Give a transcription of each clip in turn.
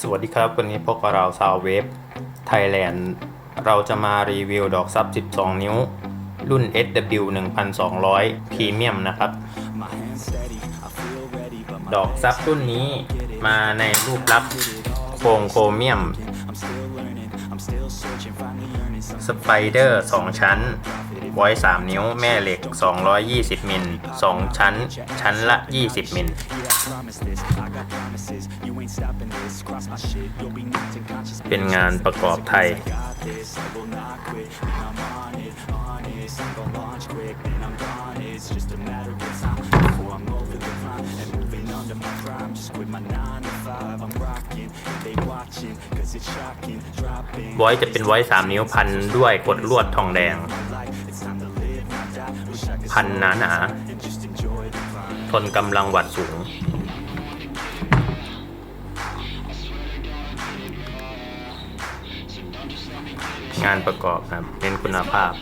สวัสดีครับ วันนี้พวกเราซาวเวฟไทยแลนด์เราจะมารีวิวดอกซับ 12 นิ้ว รุ่น SW 1200 พรีเมียมนะครับ ดอกซับรุ่นนี้มาในรูปลักษณ์โครงโครเมียม สไปเดอร์ 2 ชั้น ไว้ 3 นิ้วแม่เหล็ก 220 มิล 2 ชั้น ชั้นละ 20 มิล เป็นงานประกอบไทย ไว้จะเป็นไว้ 3 นิ้วพันด้วยกดลวดทองแดง พันหนาหนา ทนกำลังวัดสูง งานประกอบครับเน้นคุณภาพ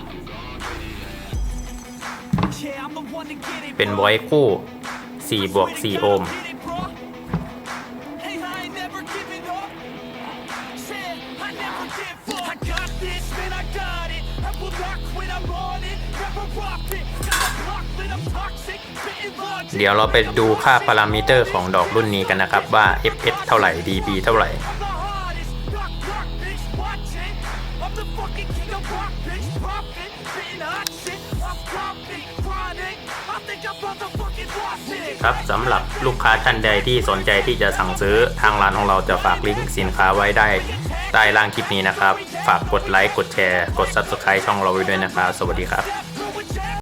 เป็นไว้คู่4บวก4โอห์ม เดี๋ยวเราไปดูค่าพารามิเตอร์ของดอกรุ่นนี้กันนะครับว่า fs เท่าไหร่ dB เท่าไหร่ ครับสำหรับลูกค้าท่านใดที่สนใจที่จะสั่งซื้อทางร้านของเราจะฝากลิงก์สินค้าไว้ได้ใต้ล่างคลิปนี้นะครับ ฝากกดไลค์กดแชร์ กด Subscribe ช่องเราไว้ด้วยนะครับ สวัสดีครับ